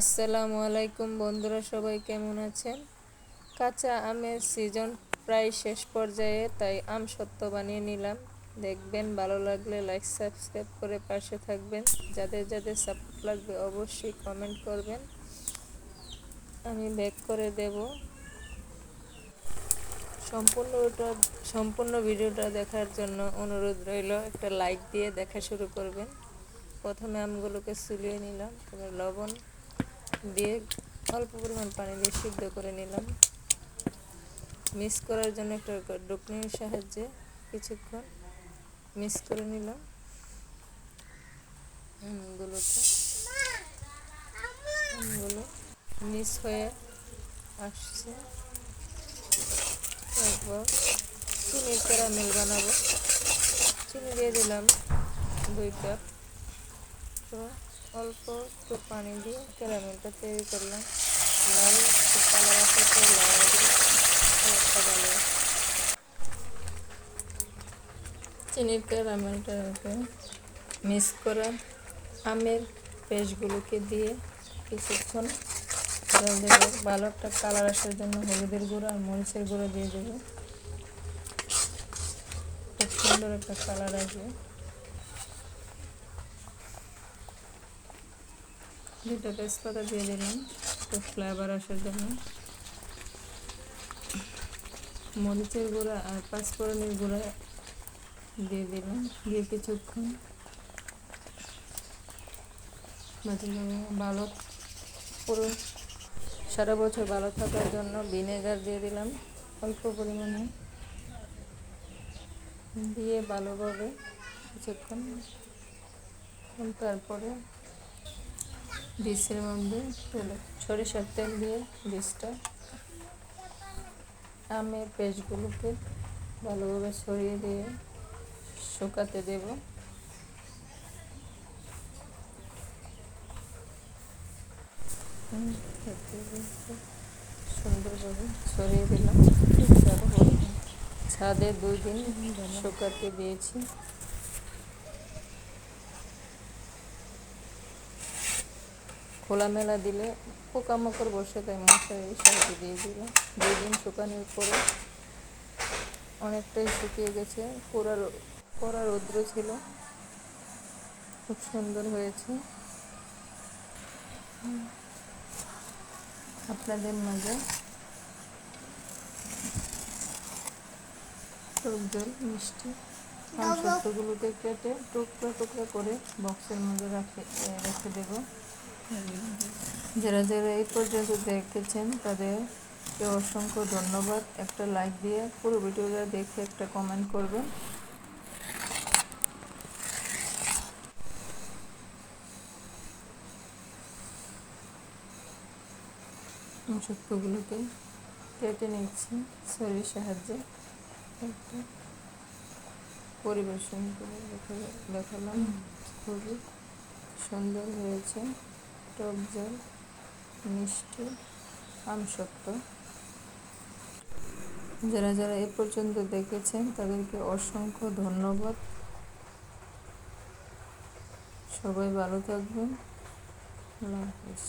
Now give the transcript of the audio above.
আসসালামু আলাইকুম বন্ধুরা, সবাই কেমন আছেন? কাঁচা আমের সিজন প্রায় শেষ পর্যায়ে, তাই আম সত্য বানিয়ে নিলাম। দেখবেন ভালো লাগলে লাইক সাবস্ক্রাইব করে পাশে থাকবেন। যাদের যাদের সাপোর্ট লাগবে অবশ্যই কমেন্ট করবেন। আমি ব্যাক করে দেব। সম্পূর্ণটা, সম্পূর্ণ ভিডিওটা দেখার জন্য অনুরোধ রইল, একটা লাইক দিয়ে দেখা শুরু করবেন। প্রথমে আমগুলোকে সুলিয়ে নিলাম, তারপর লবণ। দিয়ে অল্প পরিমাণ পানি দিয়ে সিদ্ধ করে নিলাম। মিক্স করার জন্য একটা ডুকনির সাহায্যে কিছুক্ষণ মিক্স করে নিলাম। আমগুলোকে আমগুলো মিক্স হয়ে আসছে। তারপর চিনির ক্যারামেল বানাবো। চিনি দিয়ে দিলাম দুই কাপ। তো অল্প একটু পানি দিয়ে ক্যারামেলটা তৈরি করলাম। লাল কালার আসে তো লাল কালারটা ভালো চিনির ক্যারামেলটাকে মিক্স করা আমের পেস্টগুলোকে দিয়ে কিছুক্ষণ জল দেবো। ভালো একটা কালার আসার জন্য হলুদের গুঁড়ো আর মরিচের গুঁড়ো দিয়ে দেবো। খুব সুন্দর একটা কালার আসবে। দুটো তেজপাতা দিয়ে দিলাম। একটু ফ্লেভার আসার জন্য। মরিচের গুঁড়া আর পাঁচফোড়নের গুঁড়া দিয়ে দিলাম দিয়ে কিছুক্ষণ। ভালো পুরো সারা বছর ভালো থাকার জন্য ভিনেগার দিয়ে দিলাম অল্প পরিমাণে। দিয়ে ভালোভাবে কিছুক্ষণ। তারপরে ডিশের মধ্যে তুলে। সরিষার তেল দিয়ে ডিশটা আমের পেস্টগুলোকে ভালোভাবে সরিয়ে দিয়ে শুকাতে দেব। সুন্দরভাবে সরিয়ে দিলাম। ছাদে দুই দিন শুকাতে দিয়েছি। খোলামেলা দিলে পোকামাকড় বসে তাই মশারি সাহায্যে দিয়ে দিলাম দুই দিন শুকানোর পরে অনেকটাই শুকিয়ে গেছে। পুরা পুরা রৌদ্র ছিল। খুব সুন্দর হয়েছে। আপনাদের মাঝে টক জল মিষ্টি সত্যগুলোকে কেটে টুকরা টুকরা করে বক্সের মধ্যে রাখে রেখে দেবো। যারা যারা এই পর্যন্ত দেখেছেন তাদেরকে অসংখ্য ধন্যবাদ। একটা লাইক দিয়ে পুরো ভিডিওটা দেখে একটা কমেন্ট করবেন। সত্যগুলোকে কেটে নিচ্ছি শরীর সাহায্যে। একটা পরিবেশন করে দেখালাম। খুবই সুন্দর হয়েছে। টক জল মিষ্টি আমসত্ব। যারা যারা এ পর্যন্ত দেখেছেন, তাদেরকে অসংখ্য ধন্যবাদ। সবাই ভালো থাকবেন। আল্লাহ হাফিজ।